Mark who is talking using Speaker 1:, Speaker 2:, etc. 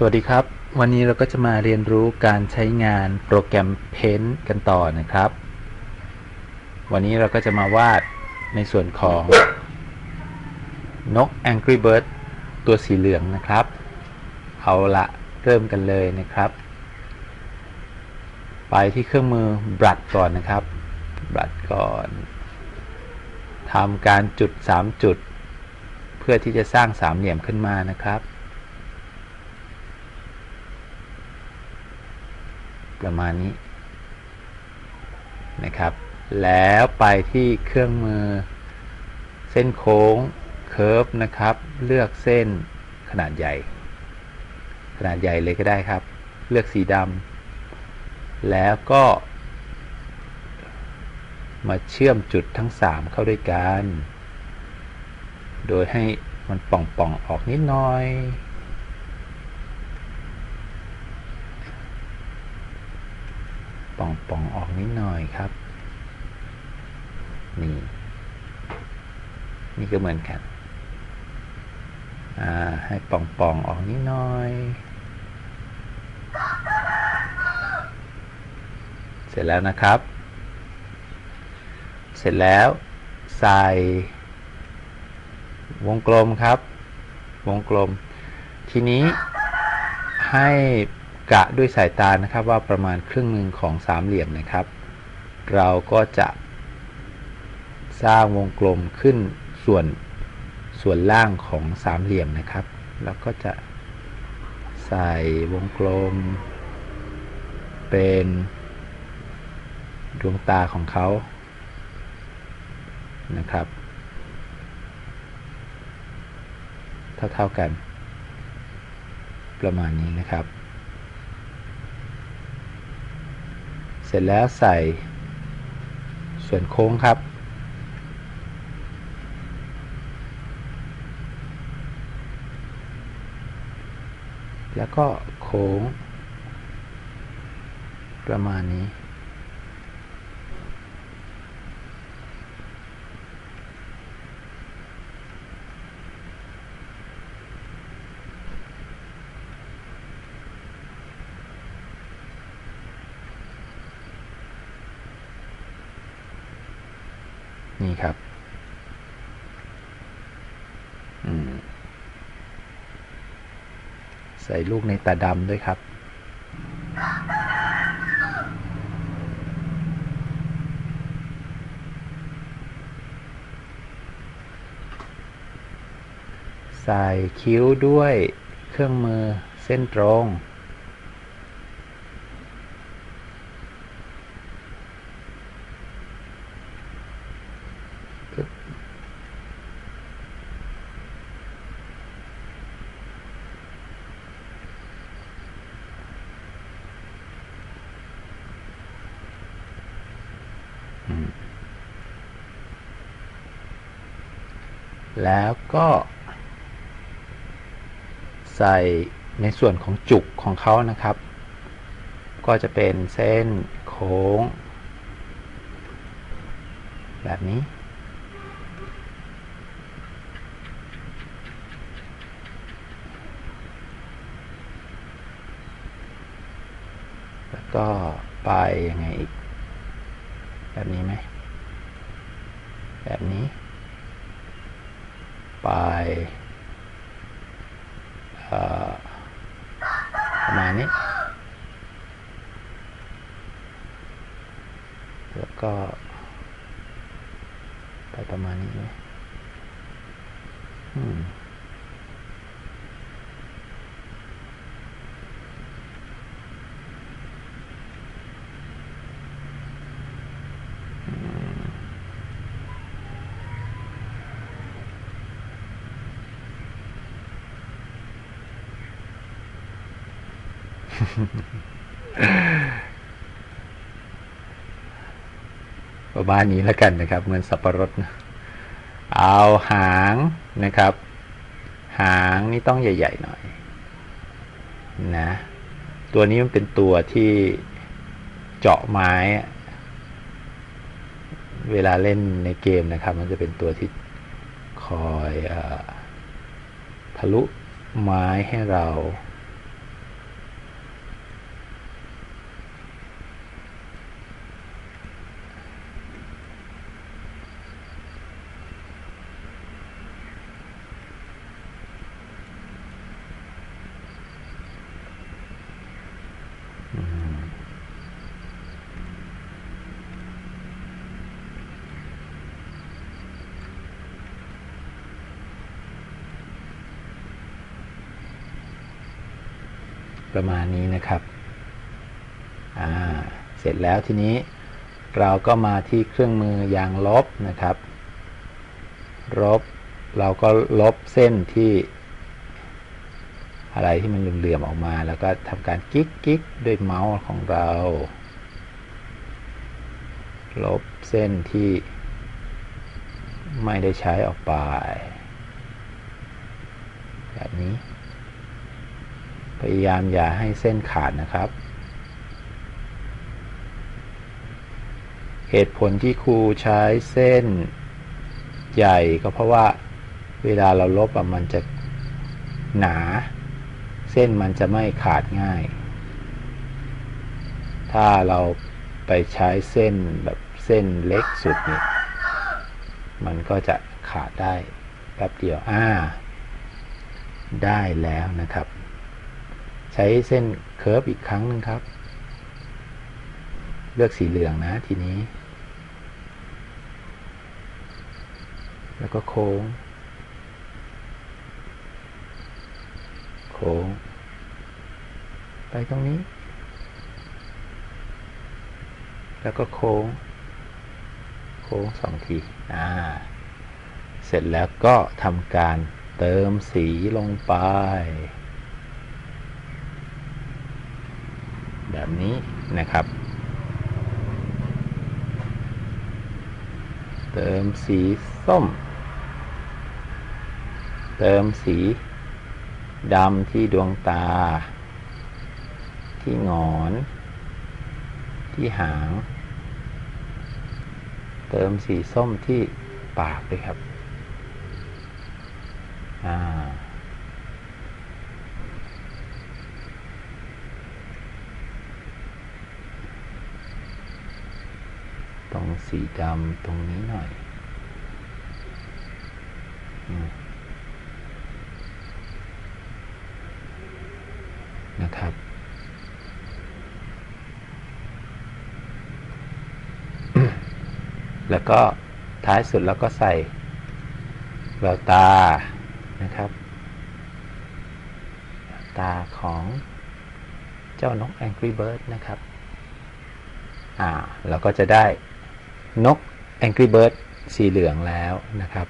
Speaker 1: สวัสดีครับ วันนี้เราก็จะมาเรียนรู้การใช้งานโปรแกรม Paint กันต่อนะครับ วันนี้เราก็จะมาวาดในส่วนของนก Angry Bird ตัวสีเหลืองนะครับ เอาละเริ่มกันเลยนะครับ ไปที่เครื่องมือ Brush ก่อนนะครับ Brush ก่อนทำการจุด 3 จุด เพื่อที่จะสร้างสามเหลี่ยมขึ้นมานะครับ ประมาณนี้นะครับ แล้วไปที่เครื่องมือ เส้นโค้งเคิร์ฟนะครับ เลือกเส้นขนาดใหญ่ ขนาดใหญ่เลยก็ได้ครับ เลือกสีดำแล้วก็ มาเชื่อมจุดทั้ง 3 เข้าด้วยกัน โดยให้มันป่องๆออกนิดหน่อย ป่องป่องออกนิดหน่อยครับ นี่ นี่ก็เหมือนกัน อ่า ให้ป่องป่องออกนิดหน่อย เสร็จแล้วนะครับ เสร็จแล้วใส่วงกลมครับ วงกลม ทีนี้ให้ กะด้วยสายตานะครับว่าประมาณครึ่งหนึ่งของสามเหลี่ยมนะครับ เราก็จะสร้างวงกลมขึ้นส่วนส่วนล่างของสามเหลี่ยมนะครับ แล้วก็จะใส่วงกลม เป็นดวงตาของเขานะครับ เท่าๆกัน ประมาณนี้นะครับ เสร็จแล้วใส่ส่วนโค้งครับ แล้วก็โค้งประมาณนี้ นี่ครับ ใส่ลูกในตาดำด้วยครับ ใส่คิ้วด้วยเครื่องมือเส้นตรง แล้วก็ใส่ในส่วนของจุกของเขานะครับ ก็จะเป็นเส้นโค้ง แบบนี้ แล้ว ก็ไปยังไงอีก แบบนี้ไหม แบบนี้ ไปประมาณนี้ แล้วก็ ไปประมาณนี้ไหมอืม ประมาณนี้แล้วกันนะครับ เหมือนสับปะรดนะเอาหางนะครับ หางนี่ต้องใหญ่ ๆ หน่อย นะ ตัวนี้มันเป็นตัวที่เจาะไม้ เวลาเล่นในเกมนะครับ มันจะเป็นตัวที่คอยอทะลุไม้ให้เรา ประมาณนี้นะครับ อ่า เสร็จแล้วทีนี้เราก็มาที่เครื่องมือยางลบนะครับ ลบ เราก็ลบเส้นที่ อะไรที่มันเหลื่อมๆออกมา แล้วก็ทำการกิ๊กกิ๊กด้วยเมาส์ของเรา ลบเส้นที่ไม่ได้ใช้ออกไป แบบนี้ พยายามอย่าให้เส้นขาดนะครับ เหตุผลที่ครูใช้เส้นใหญ่ก็เพราะว่าเวลาเราลบมันจะหนา เส้นมันจะไม่ขาดง่าย ถ้าเราไปใช้เส้นแบบเส้นเล็กสุดนี่มันก็จะขาดได้แป๊บเดียว อ่า ได้แล้วนะครับ ช้เส้นเคิร์ฟอีกครั้งหนึ่งครับ เลือกสีเหลืองนะทีนี้ แล้วก็โค้ง โค้ง ไปตรงนี้ แล้วก็โค้ง โค้งสองที อ่า เสร็จแล้วก็ทำการเติมสีลงไป แบบนี้นะครับ เติมสีส้ม เติมสีดำที่ดวงตา ที่งอน ที่หาง เติมสีส้มที่ปากด้วยครับ อ่า ตรง สีดำตรงนี้หน่อยนะครับ แล้วก็ท้ายสุดเราก็ใส่แววตานะครับตาของเจ้านก Angry Bird นะครับ อ่า เราก็จะได้ นก Angry Bird สีเหลืองแล้วนะครับ